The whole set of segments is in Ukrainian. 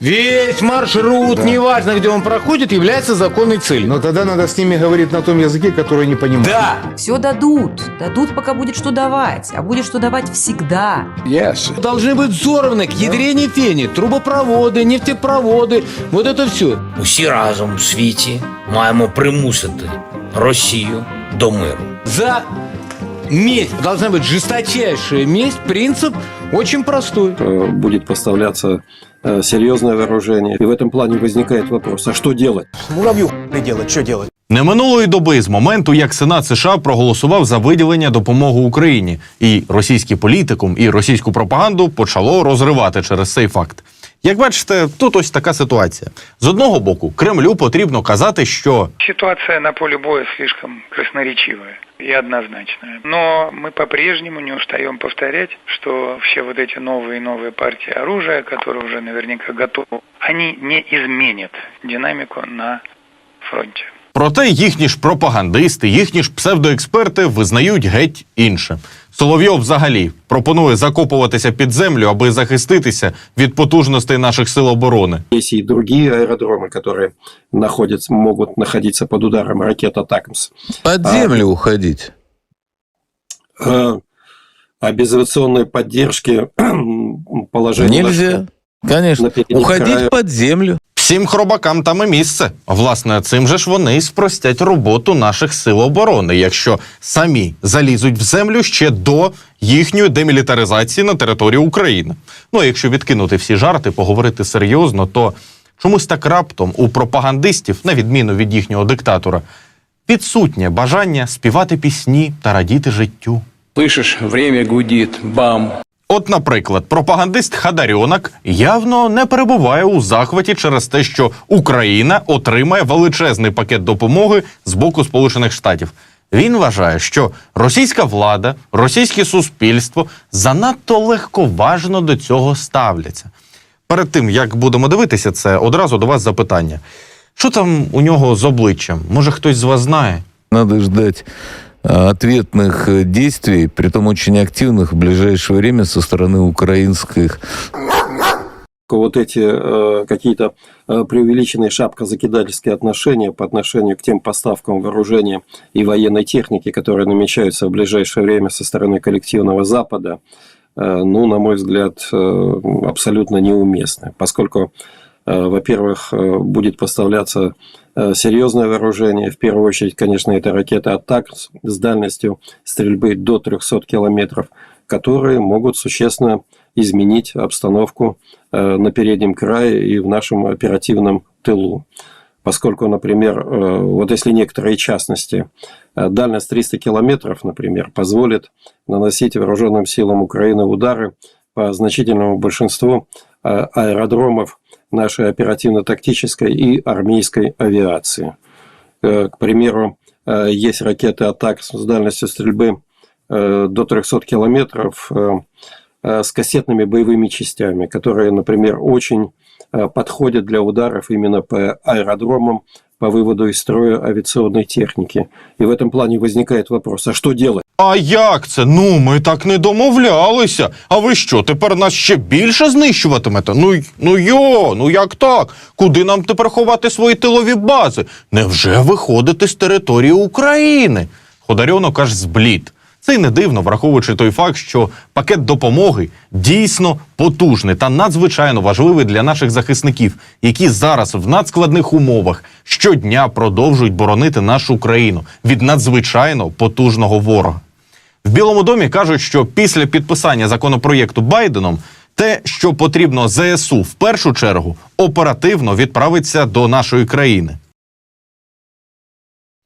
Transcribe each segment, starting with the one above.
Весь маршрут, неважно где он проходит, является законной целью. Но тогда надо с ними говорить на том языке, который не понимают. Да, Все дадут. Дадут, пока будет что давать. А будет что давать всегда. Yes. должны быть взорваны к ядрене фени, трубопроводи, нефтепроводи, вот это все. Усі разом у світі маємо примусити Росію до миру. За месть должна быть жесточайшая месть. Принцип очень простой. э, будет поставляться э, серьезное вооружение. И в этом плане возникает вопрос, а что делать? Муравью хуй делать, что делать? Не минулої доби з моменту, як Сенат США проголосував за виділення допомоги Україні, і російський політикум, і російську пропаганду почало розривати через цей факт. Як бачите, тут ось така ситуація. З одного боку, Кремлю потрібно казати, що Ситуация на поле боя слишком красноречивая и однозначная. Но мы по-прежнему не устаем повторять, что все вот эти новые и новые партии оружия, которые уже наверняка готовы, они не изменят динамику на фронте. Проте їхні ж пропагандисти, їхні ж псевдоексперти визнають геть інше. Соловйов взагалі пропонує закопуватися під землю, аби захиститися від потужностей наших сил оборони. Есть и другие аэродромы, которые находятся, могут находиться под ударом ракет «Атакамс». Под А- землю уходить. Э, А без авиационной поддержки положение... Нельзя. Конечно. на переднем Уходить крае. под землю. Всім хробакам там і місце. Власне, цим же ж вони й спростять роботу наших сил оборони, якщо самі залізуть в землю ще до їхньої демілітаризації на території України. Ну, а якщо відкинути всі жарти, поговорити серйозно, то чомусь так раптом у пропагандистів, на відміну від їхнього диктатора, відсутнє бажання співати пісні та радіти життю. Слышишь, время гудит, бам. От, наприклад, пропагандист Хадарьонок явно не перебуває у захваті через те, що Україна отримає величезний пакет допомоги з боку Сполучених Штатів. Він вважає, що російська влада, російське суспільство занадто легковажно до цього ставляться. Перед тим як будемо дивитися це, одразу до вас запитання: що там у нього з обличчям? Може, хтось з вас знає? Надо ждать ответных э, действий, притом очень активных в ближайшее время со стороны украинских. Вот эти э, какие-то э, преувеличенные шапкозакидательские отношения по отношению к тем поставкам вооружения и военной техники, которые намечаются в ближайшее время со стороны коллективного Запада, э, ну, на мой взгляд, э, абсолютно неуместны, поскольку, во-первых, э, будет поставляться э, серьезное вооружение. В первую очередь, конечно, это ракеты «Атак» с дальностью стрельбы до 300 километров, которые могут существенно изменить обстановку э, на переднем крае и в нашем оперативном тылу. Поскольку, например, э, вот если некоторые частности, э, дальность 300 километров, например, позволит наносить вооруженным силам Украины удары по значительному большинству э, аэродромов нашей оперативно-тактической и армейской авиации. Э, К примеру, э, есть ракеты «Атак» с дальностью стрельбы э, до 300 километров с кассетными боевыми частями, которые, например, очень подходят для ударов именно по аэродромам, по выводу из строя авиационной техники. И в этом плане возникает вопрос, а что делать? А як це? Ну, ми так не домовлялися. А ви що, тепер нас ще більше знищуватимете? Ну, й- ну йо, ну як так? Куди нам тепер ховати свої тилові бази? Невже виходити з території України? Ходорьонок аж зблід. Це й не дивно, враховуючи той факт, що пакет допомоги дійсно потужний та надзвичайно важливий для наших захисників, які зараз в надскладних умовах щодня продовжують боронити нашу країну від надзвичайно потужного ворога. В Білому домі кажуть, що після підписання законопроєкту Байденом те, що потрібно ЗСУ в першу чергу, оперативно відправиться до нашої країни.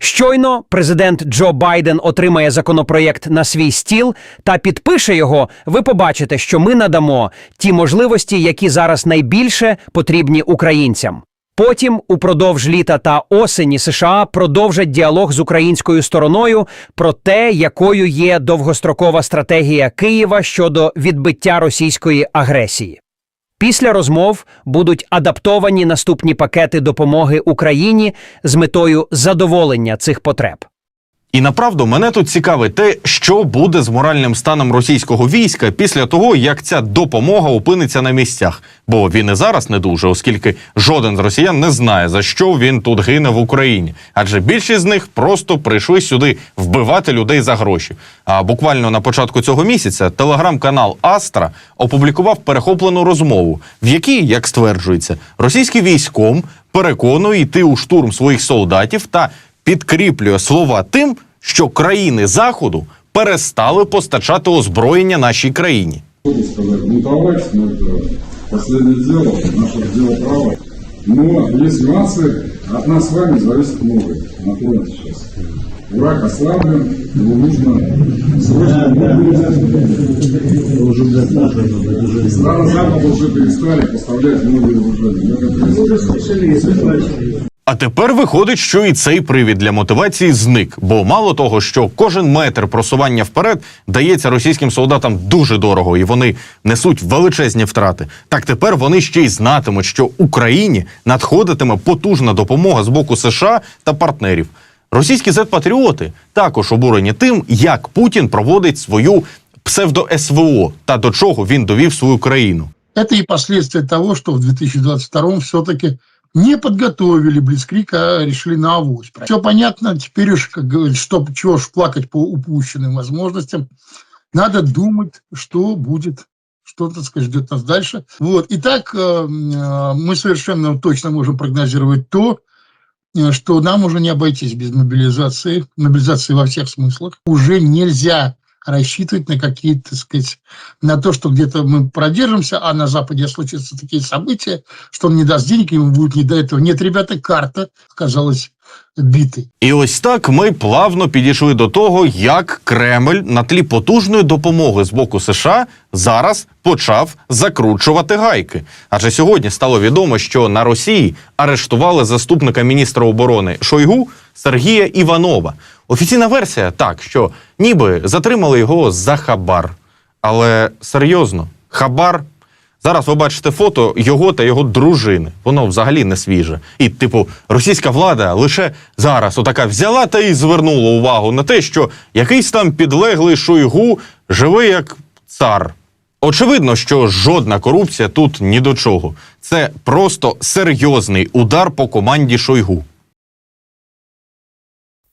Щойно президент Джо Байден отримає законопроєкт на свій стіл та підпише його. Ви побачите, що ми надамо ті можливості, які зараз найбільше потрібні українцям. Потім, упродовж літа та осені, США продовжать діалог з українською стороною про те, якою є довгострокова стратегія Києва щодо відбиття російської агресії. Після розмов будуть адаптовані наступні пакети допомоги Україні з метою задоволення цих потреб. І направду мене тут цікавить те, що буде з моральним станом російського війська після того, як ця допомога опиниться на місцях. Бо він і зараз не дуже, оскільки жоден з росіян не знає за що він тут гине в Україні. Адже більшість з них просто прийшли сюди вбивати людей за гроші. А буквально на початку цього місяця телеграм-канал Астра опублікував перехоплену розмову, в якій, як стверджується, російський військом переконує йти у штурм своїх солдатів та підкріплює слова тим, що країни Заходу перестали постачати озброєння нашій країні. бунтовать, но это последнее дело, наше дело право. Но есть нюансы, от нас с вами зависит многое на фронте сейчас. Враг ослаблен, его нужно срочно мобилизовать. Страны Запада уже перестали поставлять новые вооружения. Мы как А тепер виходить, що і цей привід для мотивації зник. Бо мало того, що кожен метр просування вперед дається російським солдатам дуже дорого, і вони несуть величезні втрати. Так тепер вони ще й знатимуть, що Україні надходитиме потужна допомога з боку США та партнерів. Російські зет-патріоти також обурені тим, як Путін проводить свою псевдо-СВО та до чого він довів свою країну. Это и последствия того, что в 2022 все-таки не подготовили Блицкрик, а решили на авось. Все понятно, теперь уж, как говорится, что, чего ж плакать по упущенным возможностям. Надо думать, что будет, что, так сказать, ждет нас дальше. Вот. Итак, э, э, мы совершенно точно можем прогнозировать то, э, что нам уже не обойтись без мобилизации, мобилизации во всех смыслах. Уже нельзя рассчитывать на какие-то, так сказать, на то, что где-то мы продержимся, а на Западе случатся такие события, что он не даст денег, ему будет не до этого. Нет, ребята, карта оказалась битой. І ось так ми плавно підійшли до того, як Кремль на тлі потужної допомоги з боку США зараз почав закручувати гайки. Адже сьогодні стало відомо, що на Росії арештували заступника міністра оборони Шойгу Сергія Іванова. Офіційна версія так, що ніби затримали його за хабар. Але серйозно, хабар Зараз ви бачите фото його та його дружини. Воно взагалі не свіже. І, типу, російська влада лише зараз отака взяла та й звернула увагу на те, що якийсь там підлеглий Шойгу живе як цар. Очевидно, що жодна корупція тут ні до чого. Це просто серйозний удар по команді Шойгу.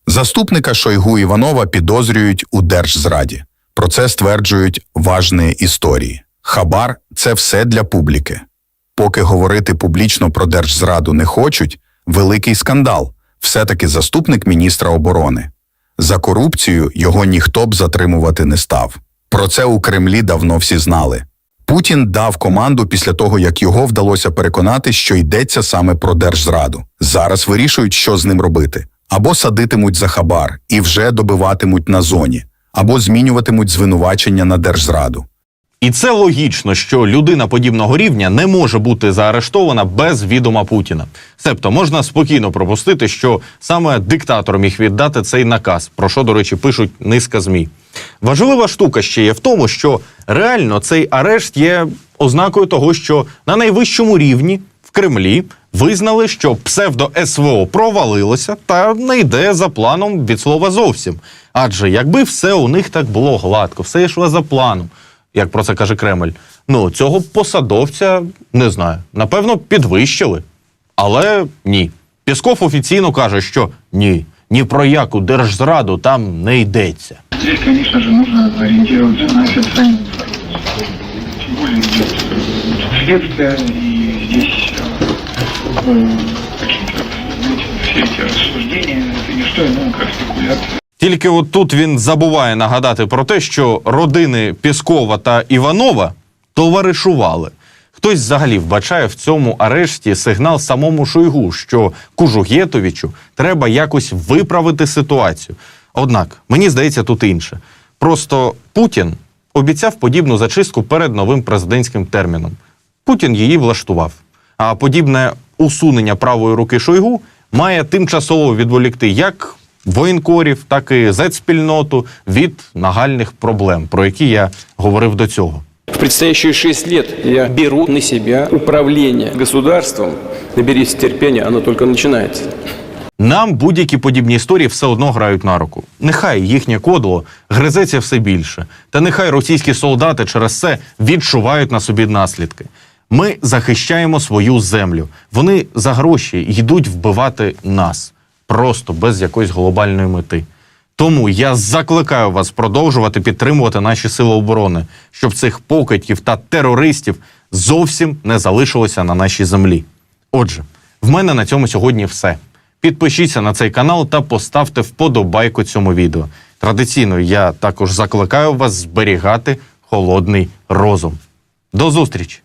Заступника Шойгу Іванова підозрюють у держзраді. Про це стверджують важні історії. Хабар це все для публіки. Поки говорити публічно про держзраду не хочуть, великий скандал. Все-таки заступник міністра оборони. За корупцію його ніхто б затримувати не став. Про це у Кремлі давно всі знали. Путін дав команду після того, як його вдалося переконати, що йдеться саме про держзраду. Зараз вирішують, що з ним робити. Або садитимуть за хабар і вже добиватимуть на зоні, або змінюватимуть звинувачення на держзраду. І це логічно, що людина подібного рівня не може бути заарештована без відома Путіна. Себто можна спокійно пропустити, що саме диктатор міг віддати цей наказ, про що, до речі, пишуть низка змі. Важлива штука ще є в тому, що реально цей арешт є ознакою того, що на найвищому рівні в Кремлі визнали, що псевдо СВО провалилося та не йде за планом від слова зовсім. Адже якби все у них так було гладко, все йшло за планом як про це каже Кремль. Ну, цього посадовця не знаю. Напевно, підвищили. Але ні. Пісков офіційно каже, що ні, ні про яку держзраду там не йдеться. Конечно же, нужно ориентироваться на идет следствие, и здесь э, какие-то, знаете, все эти рассуждения, это не что иное, как спекуляция. Тільки от тут він забуває нагадати про те, що родини Піскова та Іванова товаришували. Хтось взагалі вбачає в цьому арешті сигнал самому Шойгу, що Кужугєтовичу треба якось виправити ситуацію. Однак мені здається тут інше. Просто Путін обіцяв подібну зачистку перед новим президентським терміном. Путін її влаштував. А подібне усунення правої руки Шойгу має тимчасово відволікти як воєнкорів, так і зет-спільноту від нагальних проблем, про які я говорив до цього. В предстоящие шесть лет я беру на себя управление государством. Наберись терпения, оно только начинается. Нам будь-які подібні історії все одно грають на руку. Нехай їхнє кодло гризеться все більше, та нехай російські солдати через це відчувають на собі наслідки. Ми захищаємо свою землю. Вони за гроші йдуть вбивати нас просто без якоїсь глобальної мети. Тому я закликаю вас продовжувати підтримувати наші сили оборони, щоб цих покидьків та терористів зовсім не залишилося на нашій землі. Отже, в мене на цьому сьогодні все. Підпишіться на цей канал та поставте вподобайку цьому відео. Традиційно я також закликаю вас зберігати холодний розум. До зустрічі!